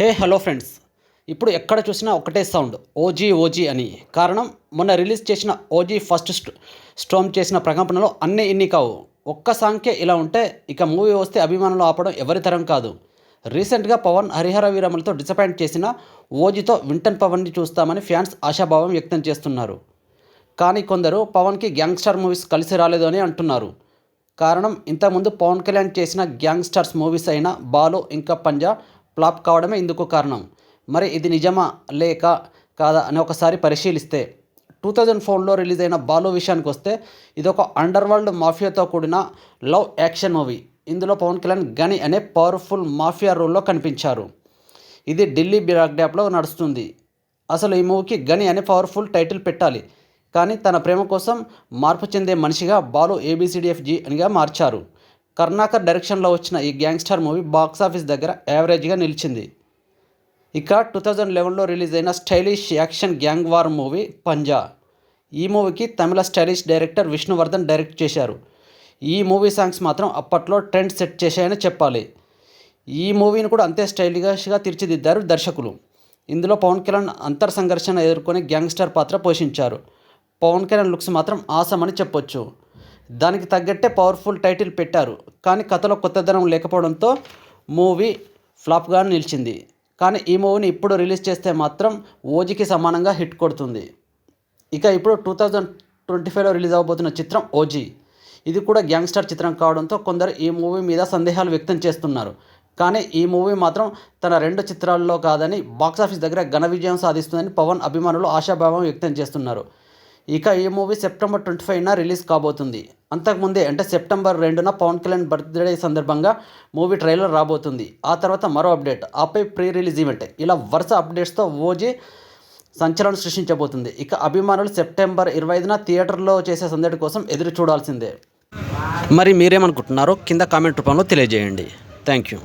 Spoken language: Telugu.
Hey hello friends. ఇప్పుడు ఎక్కడ చూసినా ఒకటే సౌండ్ ఓజీ ఓజీ అని. కారణం మొన్న రిలీజ్ చేసిన ఓజీ ఫస్ట్ స్టోమ్ చేసిన ప్రకంపనలో అన్నీ ఇన్ని కావు. ఒక్క సాంఖ్య ఇలా ఉంటే ఇక మూవీ వస్తే అభిమానులు ఆపడం ఎవరి తరం కాదు. రీసెంట్గా పవన్ హరిహర వీరములతో డిసప్పాయింట్ చేసిన ఓజీతో వింటన్ పవన్ని చూస్తామని ఫ్యాన్స్ ఆశాభావం వ్యక్తం చేస్తున్నారు. కానీ కొందరు పవన్కి గ్యాంగ్స్టర్ మూవీస్ కలిసి రాలేదు అని అంటున్నారు. కారణం ఇంతకుముందు పవన్ కళ్యాణ్ చేసిన గ్యాంగ్స్టర్స్ మూవీస్ అయిన బాలు ఇంకా పంజా ఫ్లాప్ కావడమే ఇందుకు కారణం. మరి ఇది నిజమా? లేక కాదా? అని ఒకసారి పరిశీలిస్తే. టూ థౌజండ్ ఫోర్లో రిలీజ్ అయిన బాలు విషయానికి వస్తే ఇది ఒక అండర్ వరల్డ్ మాఫియాతో కూడిన లవ్ యాక్షన్ మూవీ. ఇందులో పవన్ కళ్యాణ్ గని అనే పవర్ఫుల్ మాఫియా రోల్లో కనిపించారు. ఇది ఢిల్లీ బ్యాక్డ్యాప్లో నడుస్తుంది. అసలు ఈ మూవీకి గని అనే పవర్ఫుల్ టైటిల్ పెట్టాలి. కానీ తన ప్రేమ కోసం మార్పు చెందే మనిషిగా బాలు ఏబిసిడిఎఫ్జి అనిగా మార్చారు. కర్ణాకర్ డైరెక్షన్లో వచ్చిన ఈ గ్యాంగ్స్టర్ మూవీ బాక్సాఫీస్ దగ్గర యావరేజ్గా నిలిచింది. ఇక టూ థౌజండ్ లెవెన్లో రిలీజ్ అయిన stylish action gang war movie Panja. ఈ మూవీకి Tamil stylish director Vishnuvardhan direct చేశారు. ఈ మూవీ సాంగ్స్ మాత్రం అప్పట్లో ట్రెండ్ సెట్ చేశాయని చెప్పాలి. ఈ మూవీని కూడా అంతే స్టైలిష్గా తీర్చిదిద్దారు దర్శకులు. ఇందులో పవన్ కళ్యాణ్ అంతర్ సంఘర్షణ ఎదుర్కొని గ్యాంగ్స్టర్ పాత్ర పోషించారు. పవన్ కళ్యాణ్ లుక్స్ మాత్రం ఆసమని అని చెప్పొచ్చు. దానికి తగ్గట్టే పవర్ఫుల్ టైటిల్ పెట్టారు. కానీ కథలో కొత్తదనం లేకపోవడంతో మూవీ ఫ్లాప్గా నిలిచింది. కానీ ఈ మూవీని ఇప్పుడు రిలీజ్ చేస్తే మాత్రం ఓజీకి సమానంగా హిట్ కొడుతుంది. ఇక ఇప్పుడు టూ థౌజండ్ ట్వంటీ ఫైవ్లో రిలీజ్ అవబోతున్న చిత్రం ఓజీ. ఇది కూడా గ్యాంగ్స్టర్ చిత్రం కావడంతో కొందరు ఈ మూవీ మీద సందేహాలు వ్యక్తం చేస్తున్నారు. కానీ ఈ మూవీ మాత్రం తన రెండు చిత్రాల్లో కాదని బాక్సాఫీస్ దగ్గర ఘన విజయం సాధిస్తుందని పవన్ అభిమానులు ఆశాభావం వ్యక్తం చేస్తున్నారు. ఇక ఈ మూవీ సెప్టెంబర్ ట్వంటీ ఫైవ్న రిలీజ్ కాబోతుంది. అంతకుముందే అంటే సెప్టెంబర్ రెండున పవన్ కళ్యాణ్ బర్త్డే సందర్భంగా మూవీ ట్రైలర్ రాబోతుంది. ఆ తర్వాత మరో అప్డేట్ ఆపై ప్రీ రిలీజ్ ఈవెంట్. ఇలా వరుస అప్డేట్స్తో ఓజీ సంచలనం సృష్టించబోతుంది. ఇక అభిమానులు సెప్టెంబర్ ఇరవై ఐదున థియేటర్లో చేసే సందడి కోసం ఎదురు చూడాల్సిందే. మరి మీరేమనుకుంటున్నారో కింద కామెంట్ రూపంలో తెలియజేయండి. Thank you.